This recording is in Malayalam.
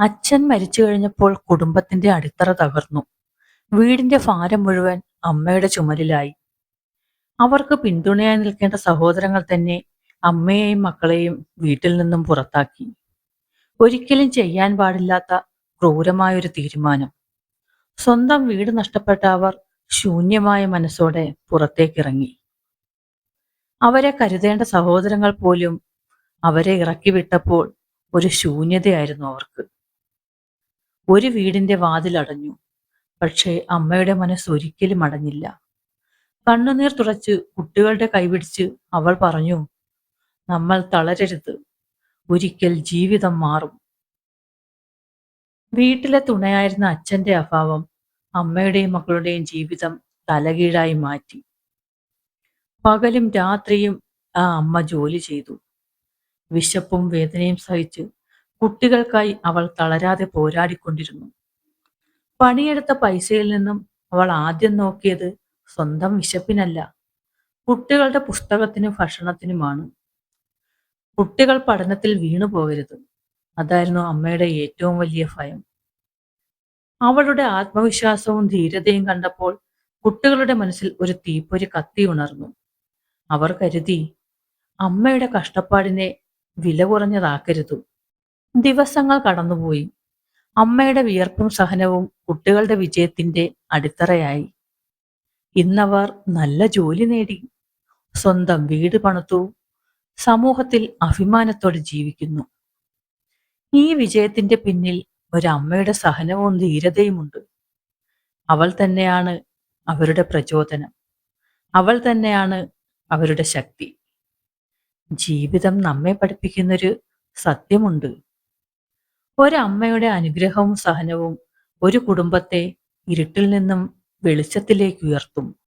അച്ഛൻ മരിച്ചു കഴിഞ്ഞപ്പോൾ കുടുംബത്തിന്റെ അടിത്തറ തകർന്നു. വീടിന്റെ ഭാരം മുഴുവൻ അമ്മയുടെ ചുമലിലായി അവർക്ക് പിന്തുണയായി നിൽക്കേണ്ട സഹോദരങ്ങൾ തന്നെ അമ്മയെയും മക്കളെയും വീട്ടിൽ നിന്നും പുറത്താക്കി. ഒരിക്കലും ചെയ്യാൻ പാടില്ലാത്ത ക്രൂരമായൊരു തീരുമാനം. സ്വന്തം വീട് നഷ്ടപ്പെട്ട അവർ ശൂന്യമായ മനസ്സോടെ പുറത്തേക്കിറങ്ങി. അവരെ കരുതേണ്ട സഹോദരങ്ങൾ പോലും അവരെ ഇറക്കി വിട്ടപ്പോൾ ഒരു ശൂന്യതയായിരുന്നു അവർക്ക്. ഒരു വീടിന്റെ വാതിലടഞ്ഞു. പക്ഷേ അമ്മയുടെ മനസ്സ് ഒരിക്കലും അടഞ്ഞില്ല. കണ്ണുനീർ തുടച്ച് കുട്ടികളുടെ കൈപിടിച്ച് അവൾ പറഞ്ഞു നമ്മൾ തളരരുത്. ഒരിക്കൽ ജീവിതം മാറും. വീട്ടിലെ തുണയായിരുന്ന അച്ഛന്റെ അഭാവം അമ്മയുടെയും മക്കളുടെയും ജീവിതം തലകീഴായി മാറ്റി. പകലും രാത്രിയും ആ അമ്മ ജോലി ചെയ്തു. വിശപ്പും വേദനയും സഹിച്ച് കുട്ടികൾക്കായി അവൾ തളരാതെ പോരാടിക്കൊണ്ടിരുന്നു. പണിയെടുത്ത പൈസയിൽ നിന്നും അവൾ ആദ്യം നോക്കിയത് സ്വന്തം വിശപ്പിനല്ല കുട്ടികളുടെ പുസ്തകത്തിനും ഭക്ഷണത്തിനുമാണ്. കുട്ടികൾ പഠനത്തിൽ വീണു പോകരുത് അതായിരുന്നു അമ്മയുടെ ഏറ്റവും വലിയ ഭയം. അവളുടെ ആത്മവിശ്വാസവും ധീരതയും കണ്ടപ്പോൾ കുട്ടികളുടെ മനസ്സിൽ ഒരു തീപ്പൊരി കത്തി ഉണർന്നു. അവർ കരുതി അമ്മയുടെ കഷ്ടപ്പാടിനെ വില കുറഞ്ഞതാക്കരുത്. ദിവസങ്ങൾ കടന്നുപോയി. അമ്മയുടെ വിയർപ്പും സഹനവും കുട്ടികളുടെ വിജയത്തിന്റെ അടിത്തറയായി. ഇന്നവർ നല്ല ജോലി നേടി. സ്വന്തം വീട് പണത്തു സമൂഹത്തിൽ അഭിമാനത്തോടെ ജീവിക്കുന്നു. ഈ വിജയത്തിന്റെ പിന്നിൽ ഒരമ്മയുടെ സഹനവും ധീരതയുമുണ്ട്. അവൾ തന്നെയാണ് അവരുടെ പ്രചോദനം. അവൾ തന്നെയാണ് അവരുടെ ശക്തി. ജീവിതം നമ്മെ പഠിപ്പിക്കുന്നൊരു സത്യമുണ്ട്. ഒരമ്മയുടെ അനുഗ്രഹവും സഹനവും ഒരു കുടുംബത്തെ ഇരുട്ടിൽ നിന്നും വെളിച്ചത്തിലേക്ക് ഉയർത്തും.